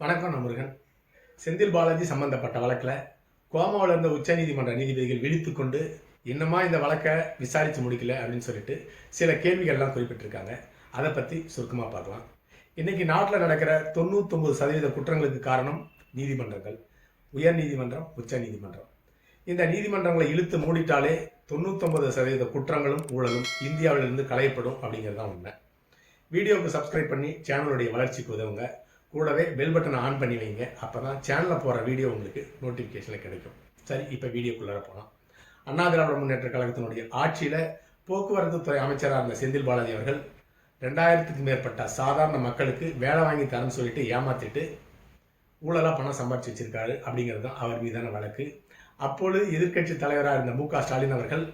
வணக்கம் நான் முருகன் செந்தில் பாலாஜி சம்பந்தப்பட்ட வழக்கில் கோமாவில் இருந்த உச்சநீதிமன்ற நீதிபதிகள் விழித்து கொண்டு இன்னுமா இந்த வழக்கை விசாரித்து முடிக்கல? அப்படின்னு சொல்லிட்டு சில கேள்விகள்லாம் குறிப்பிட்டிருக்காங்க. அதை பற்றி சுருக்கமாக பார்க்கலாம். இன்றைக்கி நாட்டில் நடக்கிற தொண்ணூத்தொம்பது சதவீத குற்றங்களுக்கு காரணம் நீதிமன்றங்கள். உயர் நீதிமன்றம் உச்ச நீதிமன்றம். இந்த நீதிமன்றங்களை இழுத்து மூடிட்டாலே தொண்ணூத்தொம்பது சதவீத குற்றங்களும் ஊழலும் இந்தியாவிலிருந்து களையப்படும் அப்படிங்கிறது தான் உண்மை. வீடியோவுக்கு சப்ஸ்கிரைப் பண்ணி சேனலுடைய வளர்ச்சிக்கு உதவுங்க. கூடவே பெல் பட்டனை ஆன் பண்ணி வைங்க. அப்போ தான் சேனலில் போகிற வீடியோ உங்களுக்கு நோட்டிஃபிகேஷனில் கிடைக்கும். சரி இப்போ வீடியோக்குள்ளார போகலாம் அண்ணா திராவிட முன்னேற்ற கழகத்தினுடைய ஆட்சியில் போக்குவரத்து துறை அமைச்சராக இருந்த செந்தில் பாலாஜி அவர்கள் ரெண்டாயிரத்துக்கு மேற்பட்ட சாதாரண மக்களுக்கு வேலை வாங்கி தரேன்னு சொல்லிட்டு ஏமாற்றிட்டு ஊழலாக பணம் சம்பாதிச்சு வச்சிருக்காரு அப்படிங்கிறது தான் அவர் மீதான வழக்கு. அப்பொழுது எதிர்க்கட்சி தலைவராக இருந்த மு க ஸ்டாலின் அவர்கள்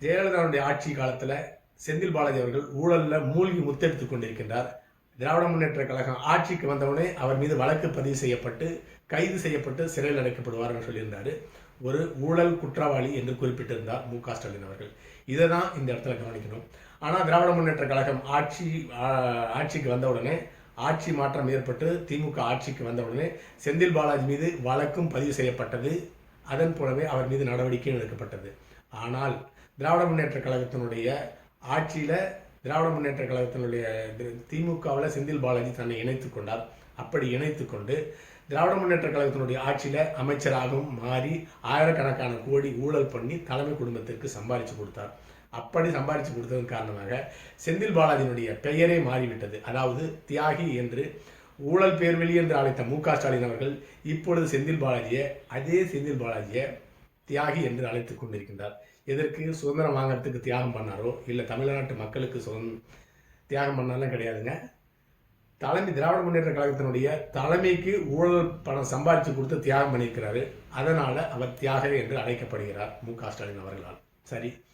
ஜெயலலிதாவுடைய ஆட்சி காலத்தில் செந்தில் பாலாஜி அவர்கள் ஊழலில் மூழ்கி முத்தெடுத்து கொண்டிருக்கின்றார். திராவிட முன்னேற்ற கழகம் ஆட்சிக்கு வந்தவுடனே அவர் மீது வழக்கு பதிவு செய்யப்பட்டு கைது செய்யப்பட்டு சிறையில் அடைக்கப்படுவார் என்று சொல்லியிருந்தார். ஒரு ஊழல் குற்றவாளி என்று குறிப்பிட்டிருந்தார் மு க ஸ்டாலின் அவர்கள். இதை தான் இந்த இடத்துல கவனிக்கணும். ஆனால் திராவிட முன்னேற்ற கழகம் ஆட்சி ஆட்சிக்கு வந்தவுடனே ஆட்சி மாற்றம் ஏற்பட்டு திமுக ஆட்சிக்கு வந்தவுடனே செந்தில் பாலாஜி மீது வழக்கும் பதிவு செய்யப்பட்டது. அதன் போலவே அவர் மீது நடவடிக்கையும் எடுக்கப்பட்டது. ஆனால் திராவிட முன்னேற்ற கழகத்தினுடைய ஆட்சியில் திராவிட முன்னேற்ற கழகத்தினுடைய திமுகவில் செந்தில் பாலாஜி தன்னை இணைத்து கொண்டார். அப்படி இணைத்து கொண்டு திராவிட முன்னேற்ற கழகத்தினுடைய ஆட்சியில் அமைச்சராகவும் மாறி ஆயிரக்கணக்கான கோடி ஊழல் பண்ணி தலைமை குடும்பத்திற்கு சம்பாதிச்சு கொடுத்தார். அப்படி சம்பாதிச்சு கொடுத்ததன் காரணமாக செந்தில் பாலாஜியினுடைய பெயரே மாறிவிட்டது. அதாவது தியாகி என்று ஊழல் பேர்வெளி என்று அழைத்த மு க ஸ்டாலின் அவர்கள் இப்பொழுது செந்தில் பாலாஜியை அதே செந்தில் பாலாஜியை தியாகி என்று அழைத்து கொண்டிருக்கின்றார். எதற்கு சுதந்திரம் வாங்குறதுக்கு தியாகம் பண்ணாரோ இல்லை தமிழ்நாட்டு மக்களுக்கு சுதந்திரம் தியாகம் பண்ணாலும் கிடையாதுங்க. தலைமை திராவிட முன்னேற்ற கழகத்தினுடைய தலைமைக்கு ஊழல் பணம் சம்பாதிச்சு கொடுத்து தியாகம் பண்ணியிருக்கிறாரு. அதனால் அவர் தியாகர் என்று அழைக்கப்படுகிறார் மு க ஸ்டாலின் அவர்களால். சரி.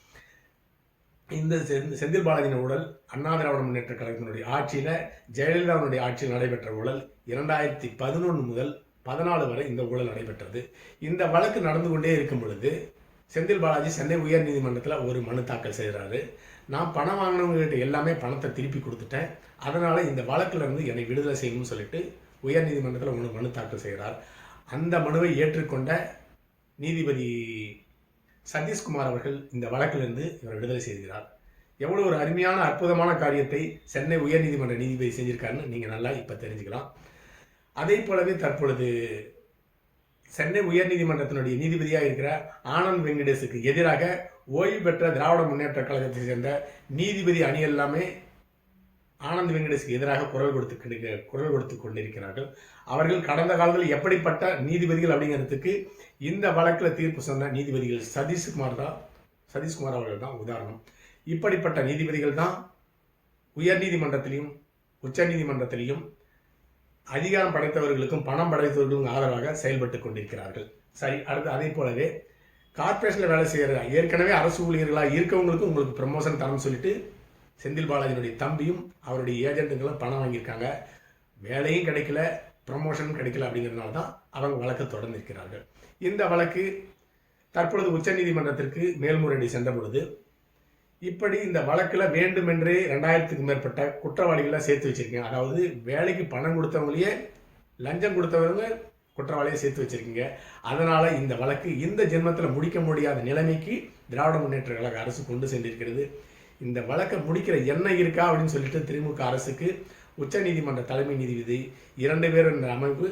இந்த செந்~ செந்தில் பாலாஜியின் ஊழல் அண்ணா திராவிட முன்னேற்ற கழகத்தினுடைய ஆட்சியில் ஜெயலலிதாவுடைய ஆட்சியில் நடைபெற்ற ஊழல் இரண்டாயிரத்தி பதினொன்று முதல் பதினாலு வரை இந்த ஊழல் நடைபெற்றது. இந்த வழக்கு நடந்து கொண்டே இருக்கும் பொழுது செந்தில் பாலாஜி சென்னை உயர் நீதிமன்றத்தில் ஒரு மனு தாக்கல் செய்கிறாரு நான் பணம் வாங்கினவங்ககிட்ட எல்லாமே பணத்தை திருப்பி கொடுத்துட்டேன். அதனால் இந்த வழக்கிலிருந்து என்னை விடுதலை செய்யணும்னு சொல்லிட்டு உயர் நீதிமன்றத்தில் மனு தாக்கல் செய்கிறார் அந்த மனுவை ஏற்றுக்கொண்ட நீதிபதி சதீஷ்குமார் அவர்கள் இந்த வழக்கிலிருந்து இவர் விடுதலை செய்கிறார். எவ்வளோ ஒரு அருமையான அற்புதமான காரியத்தை சென்னை உயர்நீதிமன்ற நீதிபதி செஞ்சுருக்காருன்னு நீங்கள் நல்லா இப்போ தெரிஞ்சுக்கலாம். அதே போலவே தற்பொழுது சென்னை உயர்நீதிமன்றத்தினுடைய நீதிபதியாக இருக்கிற ஆனந்த் வெங்கடேஷுக்கு எதிராக ஓய்வு பெற்ற திராவிட முன்னேற்ற கழகத்தை சேர்ந்த நீதிபதி அணி எல்லாமே ஆனந்த் வெங்கடேஷுக்கு எதிராக குரல் கொடுத்து குரல் கொடுத்து கொண்டிருக்கிறார்கள். அவர்கள் கடந்த காலத்தில் எப்படிப்பட்ட நீதிபதிகள் அப்படிங்கிறதுக்கு இந்த வழக்கில் தீர்ப்பு சொன்ன நீதிபதிகள் சதீஷ்குமார் தான் சதீஷ்குமார் அவர்கள் தான் உதாரணம். இப்படிப்பட்ட நீதிபதிகள் தான் உயர் நீதிமன்றத்திலையும் உச்ச நீதிமன்றத்திலையும் அதிகாரம் படைத்தவர்களுக்கும் பணம் படைத்தவர்களுக்கும் ஆதரவாக செயல்பட்டு கொண்டிருக்கிறார்கள். சரி அடுத்து அதே போலவே கார்ப்பரேஷனில் வேலை செய்கிற ஏற்கனவே அரசு ஊழியர்களாக இருக்கவங்களுக்கும் உங்களுக்கு ப்ரமோஷன் தரணும்னு சொல்லிட்டு செந்தில் பாலாஜியினுடைய தம்பியும் அவருடைய ஏஜென்ட்டுங்களும் பணம் வாங்கியிருக்காங்க. வேலையும் கிடைக்கல ப்ரமோஷனும் கிடைக்கல அப்படிங்கிறதுனால தான் அவங்க வழக்கை தொடர்ந்து இருக்கிறார்கள். இந்த வழக்கு தற்பொழுது உச்சநீதிமன்றத்திற்கு மேல்முறையீடு சென்ற பொழுது இப்படி இந்த வழக்கில் வேண்டுமென்றே ரெண்டாயிரத்துக்கு மேற்பட்ட குற்றவாளிகளை சேர்த்து வச்சிருக்கீங்க. அதாவது வேலைக்கு பணம் கொடுத்தவங்களையே லஞ்சம் கொடுத்தவங்க குற்றவாளியை சேர்த்து வச்சுருக்கீங்க. அதனால் இந்த வழக்கு இந்த ஜென்மத்தில் முடிக்க முடியாத நிலைமைக்கு திராவிட முன்னேற்ற கழக அரசு கொண்டு சென்றிருக்கிறது. இந்த வழக்கை முடிக்கிற எண்ணம் இருக்கா அப்படின்னு சொல்லிட்டு திமுக அரசுக்கு உச்சநீதிமன்ற தலைமை நீதிபதி இரண்டு பேர் என்ற அமைப்பு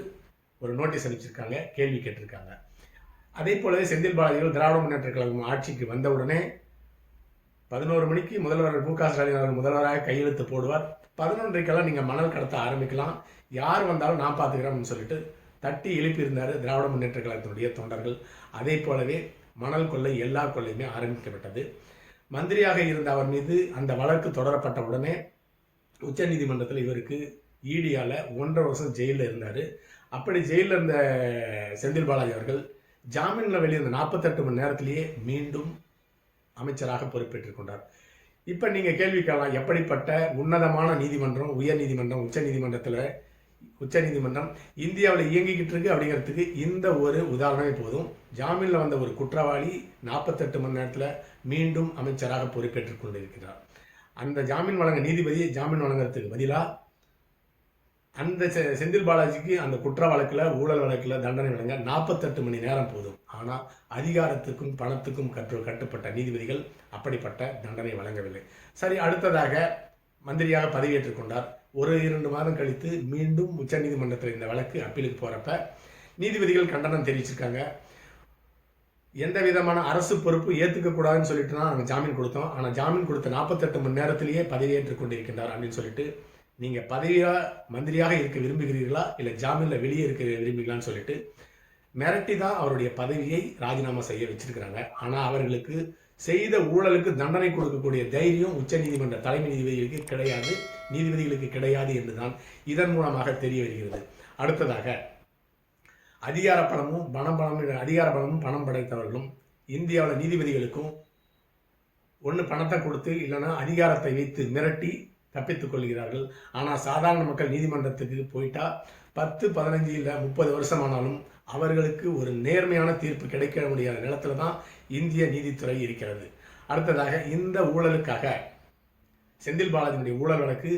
ஒரு நோட்டீஸ் அனுப்பிச்சிருக்காங்க கேள்வி கேட்டிருக்காங்க. அதே போலவே செந்தில் பாலாஜிகள் திராவிட முன்னேற்ற கழகம் ஆட்சிக்கு வந்தவுடனே பதினோரு மணிக்கு முதல்வர் மு க ஸ்டாலின் அவர்கள் முதல்வராக கையெழுத்து போடுவார். பதினொன்றைக்கெல்லாம் நீங்கள் மணல் கடத்த ஆரம்பிக்கலாம். யார் வந்தாலும் நான் பார்த்துக்கிறேன்னு சொல்லிட்டு தட்டி எழுப்பியிருந்தார் திராவிட முன்னேற்ற கழகத்தினுடைய தொண்டர்கள். அதே போலவே மணல் கொள்ளை எல்லா கொள்ளையுமே ஆரம்பிக்கப்பட்டது. மந்திரியாக இருந்த அவர் மீது அந்த வழக்கு தொடரப்பட்ட உடனே உச்சநீதிமன்றத்தில் இவருக்கு ஈடியால் ஒன்றரை வருஷம் ஜெயிலில் இருந்தார். அப்படி ஜெயிலில் இருந்த செந்தில் பாலாஜி அவர்கள் ஜாமீனில் வெளியிருந்த நாற்பத்தெட்டு மணி நேரத்திலேயே மீண்டும் அமைச்சராக பொறுப்பேற்றுக் கொண்டார். இப்போ நீங்கள் கேள்வி கேட்கலாம் எப்படிப்பட்ட உன்னதமான நீதிமன்றம் உயர் நீதிமன்றம் உச்ச நீதிமன்றத்தில் உச்ச நீதிமன்றம் இந்தியாவில் இயங்கிக்கிட்டு இருக்கு அப்படிங்கிறதுக்கு இந்த ஒரு உதாரணமே போதும். ஜாமீனில் வந்த ஒரு குற்றவாளி நாற்பத்தெட்டு மணி நேரத்தில் மீண்டும் அமைச்சராக பொறுப்பேற்றுக் கொண்டிருக்கிறார். அந்த ஜாமீன் வழங்க நீதிபதி ஜாமீன் வழங்குறதுக்கு பதிலாக அந்த செந்தில் பாலாஜிக்கு அந்த குற்ற வழக்கில் ஊழல் வழக்கில் தண்டனை வழங்க நாற்பத்தெட்டு மணி நேரம் போதும். ஆனால் அதிகாரத்துக்கும் பணத்துக்கும் கற்று கட்டுப்பட்ட நீதிபதிகள் அப்படிப்பட்ட தண்டனை வழங்கவில்லை. சரி அடுத்ததாக மந்திரியாக பதவியேற்றுக் கொண்டார். ஒரு இரண்டு மாதம் கழித்து மீண்டும் உச்சநீதிமன்றத்தில் இந்த வழக்கு அப்பீலுக்கு போகிறப்ப நீதிபதிகள் கண்டனம் தெரிவிச்சிருக்காங்க. எந்த விதமான அரசு பொறுப்பு ஏற்றுக்க கூடாதுன்னு சொல்லிட்டு தான் நாங்கள் ஜாமீன் கொடுத்தோம். ஆனால் ஜாமீன் கொடுத்த நாற்பத்தெட்டு மணி நேரத்திலேயே பதவியேற்றுக் கொண்டிருக்கின்றார் அப்படின்னு சொல்லிட்டு நீங்கள் பதவியாக மந்திரியாக இருக்க விரும்புகிறீர்களா? இல்லை ஜாமீனில் வெளியே இருக்க விரும்புகிறான்னு சொல்லிட்டு மிரட்டி தான் அவருடைய பதவியை ராஜினாமா செய்ய வச்சிருக்கிறாங்க. ஆனால் அவர்களுக்கு செய்த ஊழலுக்கு தண்டனை கொடுக்கக்கூடிய தைரியம் உச்சநீதிமன்ற தலைமை நீதிபதிகளுக்கு கிடையாது. நீதிபதிகளுக்கு கிடையாது என்றுதான் இதன் மூலமாக தெரிய வருகிறது. அடுத்ததாக அதிகார பணமும் பணம் பணம் அதிகார பணமும் பணம் படைத்தவர்களும் இந்தியாவில் நீதிபதிகளுக்கும் ஒன்று பணத்தை கொடுத்து இல்லைன்னா அதிகாரத்தை வைத்து மிரட்டி தப்பித்துக் கொள்கிறார்கள். ஆனால் சாதாரண மக்கள் நீதிமன்றத்துக்கு போயிட்டா பத்து பதினஞ்சு இல்லை முப்பது வருஷம் ஆனாலும் அவர்களுக்கு ஒரு நேர்மையான தீர்ப்பு கிடைக்க முடியாத நிலத்துல தான் இந்திய நீதித்துறை இருக்கிறது. அடுத்ததாக இந்த ஊழலுக்காக செந்தில் பாலாஜியினுடைய ஊழல் வழக்கு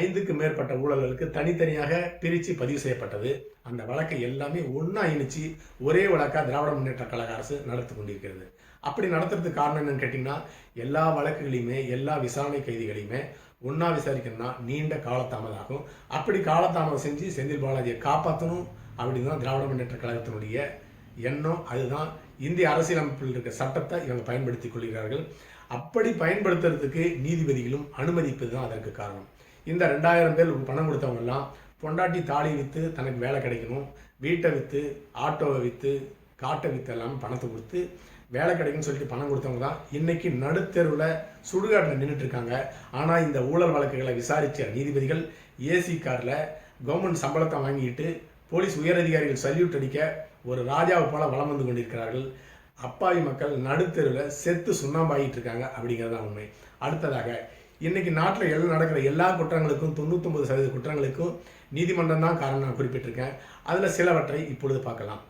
ஐந்துக்கு மேற்பட்ட ஊழல்களுக்கு தனித்தனியாக பிரித்து பதிவு செய்யப்பட்டது. அந்த வழக்கை எல்லாமே ஒன்றா இணைச்சு ஒரே வழக்காக திராவிட முன்னேற்ற கழக அரசு நடத்தி கொண்டிருக்கிறது. அப்படி நடத்துறதுக்கு காரணம் என்னன்னு கேட்டிங்கன்னா எல்லா வழக்குகளையுமே எல்லா விசாரணை கைதிகளையுமே ஒன்றா விசாரிக்கணும்னா நீண்ட காலதாமதாகும் அப்படி காலதாமதம் செஞ்சு செந்தில் பாலாஜியை காப்பாற்றணும் அப்படின்னு தான் திராவிட முன்னேற்ற கழகத்தினுடைய எண்ணம். அதுதான் இந்திய அரசியலமைப்பில் இருக்க சட்டத்தை இவங்க பயன்படுத்திக் கொள்கிறார்கள். அப்படி பயன்படுத்துறதுக்கு நீதிபதிகளும் அனுமதிப்பது தான் அதற்கு காரணம். இந்த ரெண்டாயிரம் பேர் பணம் கொடுத்தவங்க எல்லாம் பொண்டாட்டி தாலி விற்று தனக்கு வேலை கிடைக்கணும். வீட்டை விற்று ஆட்டோவை விற்று காட்டை விற்று எல்லாமே பணத்தை கொடுத்து வேலை கிடைக்கும்னு சொல்லிட்டு பணம் கொடுத்தவங்க தான் இன்னைக்கு நடுத்தெருவில் சுடுகாட்டில் நின்றுட்டு இருக்காங்க ஆனால் இந்த ஊழல் வழக்குகளை விசாரித்த நீதிபதிகள் ஏசி காரில் கவர்மெண்ட் சம்பளத்தை வாங்கிட்டு போலீஸ் உயரதிகாரிகள் சல்யூட் அடிக்க ஒரு ராஜாவை போல வளம் வந்து கொண்டிருக்கிறார்கள். அப்பாவி மக்கள் நடுத்தெருவில் செத்து சுண்ணாம்பாகிட்டு இருக்காங்க அப்படிங்கிறது தான் உண்மை. அடுத்ததாக இன்னைக்கு நாட்டில் எல்லாம் நடக்கிற எல்லா குற்றங்களுக்கும் தொண்ணூத்தொம்பது சதவீத குற்றங்களுக்கும் நீதிமன்றம் தான் காரணம் நான் குறிப்பிட்டிருக்கேன். அதில் சிலவற்றை இப்பொழுது பார்க்கலாம்.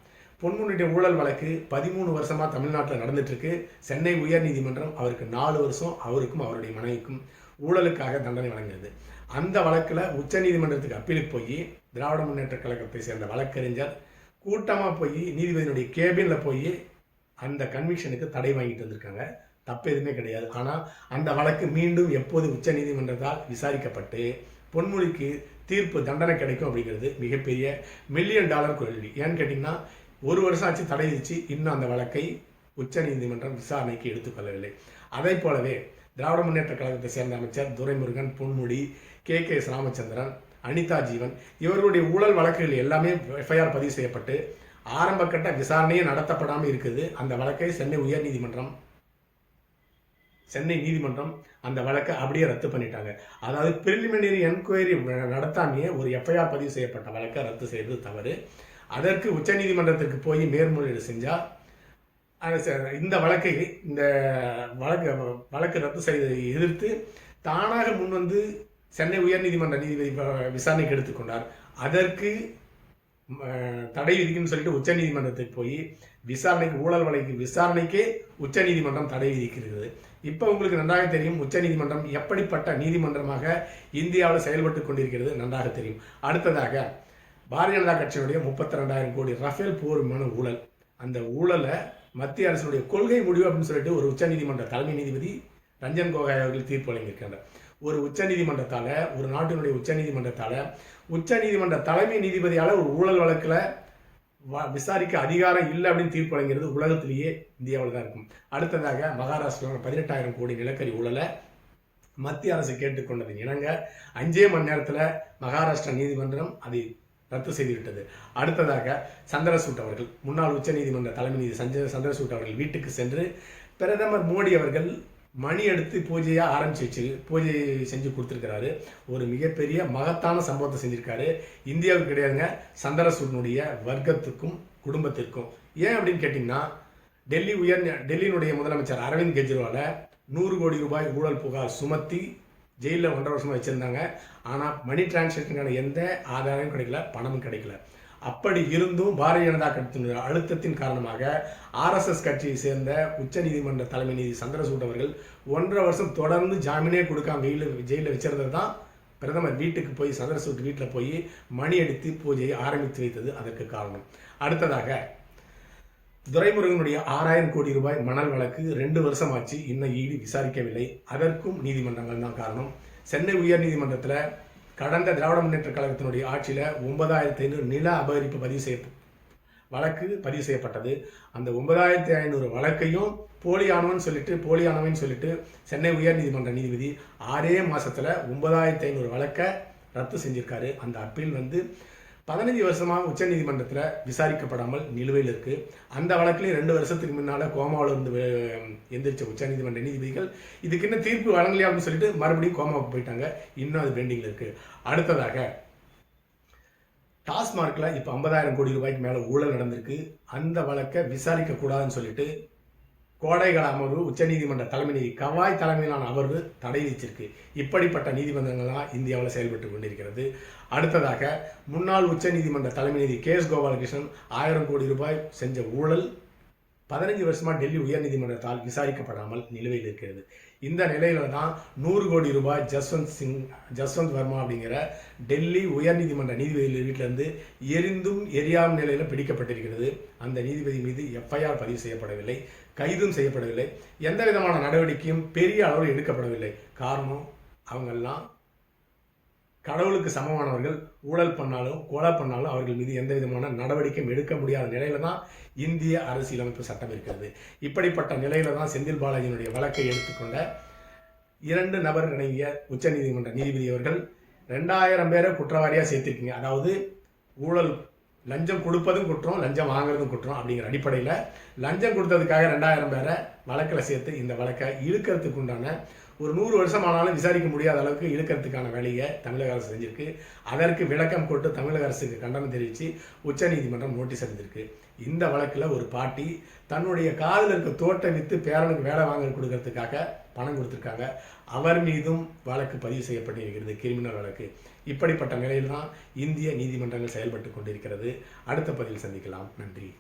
பொன்முன்னுடைய ஊழல் வழக்கு பதிமூணு வருஷமாக தமிழ்நாட்டில் நடந்துட்டுருக்கு. சென்னை உயர்நீதிமன்றம் அவருக்கு நாலு வருஷம் அவருக்கும் அவருடைய மனைவிக்கும் ஊழலுக்காக தண்டனை வழங்கியது அந்த வழக்கில் உச்சநீதிமன்றத்துக்கு அப்பீலுக்கு போய் திராவிட முன்னேற்ற கழகத்தை சேர்ந்த வழக்கறிஞர் கூட்டமாக போய் நீதிபதியினுடைய கேபினில் போய் அந்த கன்விக்ஷனுக்கு தடை வாங்கிட்டு வந்திருக்காங்க. தப்பு எதுவுமே கிடையாது. ஆனால் அந்த வழக்கு மீண்டும் எப்போது உச்ச நீதிமன்றத்தால் விசாரிக்கப்பட்டு பொன்மொழிக்கு தீர்ப்பு தண்டனை கிடைக்கும் அப்படிங்கிறது மிகப்பெரிய மில்லியன் டாலர் கேள்வி ஏன்னு கேட்டிங்கன்னா ஒரு வருஷம் ஆச்சு தடை விதிச்சு இன்னும் அந்த வழக்கை உச்ச நீதிமன்றம் விசாரணைக்கு எடுத்துக்கொள்ளவில்லை. அதை போலவே திராவிட முன்னேற்ற கழகத்தை சேர்ந்த அமைச்சர் Duraimurugan Ponmudi K. K. S. Ramachandran Anitha Jeevan இவர்களுடைய ஊழல் வழக்குகள் எல்லாமே எஃப்ஐஆர் பதிவு செய்யப்பட்டு ஆரம்ப கட்ட விசாரணையே நடத்தப்படாமல் இருக்குது. அந்த வழக்கை சென்னை உயர்நீதிமன்றம் சென்னை நீதிமன்றம் அந்த வழக்கை அப்படியே ரத்து பண்ணிட்டாங்க. அதாவது பிரிலிமினரி என்கொயரி நடத்தாமையே ஒரு எஃப்ஐஆர் பதிவு செய்யப்பட்ட வழக்கை ரத்து செய்வது தவறு. அதற்கு உச்சநீதிமன்றத்திற்கு போய் மேல்முறையீடு செஞ்சால் இந்த வழக்கை இந்த வழக்கு வழக்கு ரத்து செய்ததை எதிர்த்து தானாக முன்வந்து சென்னை உயர்நீதிமன்ற நீதிபதி விசாரணைக்கு எடுத்துக்கொண்டார் அதற்கு தடை விதிக்குன்னு சொல்லிட்டு உச்சநீதிமன்றத்துக்கு போய் விசாரணைக்கு ஊழல் வழக்கு விசாரணைக்கே உச்சநீதிமன்றம் தடை விதிக்கிறது. இப்போ உங்களுக்கு நன்றாக தெரியும் உச்சநீதிமன்றம் எப்படிப்பட்ட நீதிமன்றமாக இந்தியாவில் செயல்பட்டு கொண்டிருக்கிறது நன்றாக தெரியும். அடுத்ததாக பாரதிய ஜனதா கட்சியினுடைய முப்பத்தி ரெண்டாயிரம் கோடி ரஃபேல் போர் விமான ஊழல். அந்த ஊழலை மத்திய அரசினுடைய கொள்கை முடிவு அப்படின்னு சொல்லிட்டு ஒரு உச்சநீதிமன்ற தலைமை நீதிபதி ரஞ்சன் கோகாய் அவர்கள் தீர்ப்பு வழங்கியிருக்கின்றனர் ஒரு உச்சநீதிமன்றத்தால் ஒரு நாட்டினுடைய உச்சநீதிமன்றத்தால் உச்சநீதிமன்ற தலைமை நீதிபதியால் ஒரு ஊழல் வழக்கில் வ- விசாரிக்க அதிகாரம் இல்லை அப்படின்னு தீர்ப்பு வழங்கிறது உலகத்திலேயே இந்தியாவில் தான் இருக்கும். அடுத்ததாக மகாராஷ்டிராவில் பதினெட்டாயிரம் கோடி நிலக்கரி ஊழலை மத்திய அரசு கேட்டுக்கொண்டது இணங்க அஞ்சே மணி நேரத்தில் மகாராஷ்டிரா நீதிமன்றம் அதை ரத்து செய்துவிட்டது. அடுத்ததாக சந்திரசூட் அவர்கள் முன்னாள் உச்சநீதிமன்ற தலைமை நீதி சஞ்ச சந்திரசூட் அவர்கள் வீட்டுக்கு சென்று பிரதமர் மோடி அவர்கள் மணி எடுத்து பூஜையாக ஆரம்பிச்சு வச்சு பூஜை செஞ்சு கொடுத்துருக்கிறாரு. ஒரு மிகப்பெரிய மகத்தான சம்பவத்தை செஞ்சுருக்காரு. இந்தியாவுக்கு கிடையாதுங்க சந்திரசூட்னுடைய வர்க்கத்துக்கும் குடும்பத்திற்கும். ஏன் அப்படின்னு கேட்டிங்கன்னா டெல்லி உயர் டெல்லியினுடைய முதலமைச்சர் அரவிந்த் கெஜ்ரிவாலை நூறு கோடி ரூபாய் ஊழல் புகார் சுமத்தி ஜெயிலில் ஒன்றரை வருஷமாக வச்சுருந்தாங்க. ஆனால் மணி டிரான்சாக்ஷனுக்கான எந்த ஆதாரமும் கிடைக்கல பணமும் கிடைக்கல. அப்படி இருந்தும் பாரதிய ஜனதா கட்சியினுடைய அழுத்தத்தின் காரணமாக ஆர்எஸ்எஸ் கட்சியை சேர்ந்த உச்சநீதிமன்ற தலைமை நீதி சந்திரசூட் அவர்கள் ஒன்றரை வருஷம் தொடர்ந்து ஜாமீனே கொடுக்காம வெயில் ஜெயிலில் வச்சிருந்தது தான் பிரதமர் வீட்டுக்கு போய் சந்திரசூட் வீட்டில் போய் மணி அடித்து பூஜையை ஆரம்பித்து வைத்தது அதற்கு காரணம். அடுத்ததாக துரைமுருகனுடைய ஆறாயிரம் கோடி ரூபாய் மணல் வழக்கு ரெண்டு வருஷம் ஆச்சு இன்னும் ஈடு விசாரிக்கவில்லை. அதற்கும் நீதிமன்றங்கள் தான் காரணம். சென்னை உயர்நீதிமன்றத்தில் கடந்த திராவிட முன்னேற்ற கழகத்தினுடைய ஆட்சியில் ஒன்பதாயிரத்தி ஐநூறு நில அபகரிப்பு பதிவு செய்ய வழக்கு பதிவு செய்யப்பட்டது. அந்த ஒன்பதாயிரத்தி ஐநூறு வழக்கையும் போலியானவன் சொல்லிட்டு போலியானவன் சொல்லிட்டு சென்னை உயர்நீதிமன்ற நீதிபதி ஆறே மாதத்தில் ஒன்பதாயிரத்தி ஐநூறு வழக்கை ரத்து செஞ்சிருக்காரு. அந்த அப்பீல் வந்து பதினஞ்சு வருஷமாக உச்சநீதிமன்றத்தில் விசாரிக்கப்படாமல் நிலுவையில் இருக்குது அந்த வழக்குலையும் ரெண்டு வருஷத்துக்கு முன்னால் கோமாவில் இருந்து எந்திரிச்ச உச்சநீதிமன்ற நீதிபதிகள் இதுக்கு இன்னும் தீர்ப்பு வழங்கலையா அப்படின்னு சொல்லிட்டு மறுபடியும் கோமாவுக்கு போயிட்டாங்க. இன்னும் அது பெண்டிங்கில் இருக்குது அடுத்ததாக டாஸ்மார்க்கில் இப்போ ஐம்பதாயிரம் கோடி ரூபாய்க்கு மேலே ஊழல் நடந்திருக்கு. அந்த வழக்கை விசாரிக்கக்கூடாதுன்னு சொல்லிட்டு கோடைகால அமர்வு உச்சநீதிமன்ற தலைமை நீதி கவாய் தலைமையிலான அமர்வு தடை விதிச்சிருக்கு. இப்படிப்பட்ட நீதிமன்றங்கள்லாம் இந்தியாவில் செயல்பட்டு கொண்டிருக்கிறது. அடுத்ததாக முன்னாள் உச்சநீதிமன்ற தலைமை நீதி கே எஸ் கோபாலகிருஷ்ணன் ஆயிரம் கோடி ரூபாய் செஞ்ச ஊழல் பதினஞ்சு வருஷமாக டெல்லி உயர்நீதிமன்றத்தால் விசாரிக்கப்படாமல் நிலுவையில் இருக்கிறது. இந்த நிலையில தான் நூறு கோடி ரூபாய் ஜஸ்வந்த் சிங் ஜஸ்வந்த் வர்மா அப்படிங்கிற டெல்லி உயர்நீதிமன்ற நீதிபதி வீட்டிலிருந்து எரிந்தும் எரியாம் நிலையில் பிடிக்கப்பட்டிருக்கிறது. அந்த நீதிபதி மீது எஃப்ஐஆர் பதிவு செய்யப்படவில்லை கைதும் செய்யப்படவில்லை. எந்த விதமான நடவடிக்கையும் பெரிய அளவில் எடுக்கப்படவில்லை. காரணம் அவங்கெல்லாம் கடவுளுக்கு சமமானவர்கள் ஊழல் பண்ணாலும் கொலை பண்ணாலும் அவர்கள் மீது எந்த விதமான நடவடிக்கையும் எடுக்க முடியாத நிலையில தான் இந்திய அரசியலமைப்பு சட்டம் இருக்கிறது. இப்படிப்பட்ட நிலையில தான் செந்தில் பாலாஜியினுடைய வழக்கை எடுத்துக்கொண்ட இரண்டு நபர் அடங்கிய உச்சநீதிமன்ற நீதிபதி அவர்கள் ரெண்டாயிரம் பேரை குற்றவாளியாக சேர்த்திருக்கீங்க. அதாவது ஊழல் லஞ்சம் கொடுப்பதும் குற்றம் லஞ்சம் வாங்குறதும் குற்றம் அப்படிங்கிற அடிப்படையில் லஞ்சம் கொடுத்ததுக்காக ரெண்டாயிரம் பேரை வழக்கில் சேர்த்து இந்த வழக்கை இழுக்கிறதுக்கு உண்டான ஒரு நூறு வருஷம் ஆனாலும் விசாரிக்க முடியாத அளவுக்கு இழுக்கிறதுக்கான வேலையை தமிழக அரசு செஞ்சிருக்கு. அதற்கு விளக்கம் கொண்டு தமிழக அரசுக்கு கண்டனம் தெரிவித்து உச்சநீதிமன்றம் நோட்டீஸ் அளித்திருக்கு இந்த வழக்கில் ஒரு பாட்டி தன்னுடைய காதில் இருக்க தோட்டை விற்று பேரனுக்கு வேலை வாங்க கொடுக்கறதுக்காக பணம் கொடுத்துருக்காங்க. அவர் மீதும் வழக்கு பதிவு செய்யப்பட்டிருக்கிறது கிரிமினல் வழக்கு. இப்படிப்பட்ட நிலையில் தான் இந்திய நீதிமன்றங்கள் செயல்பட்டு கொண்டிருக்கிறது. அடுத்த பதிவில் சந்திக்கலாம். நன்றி.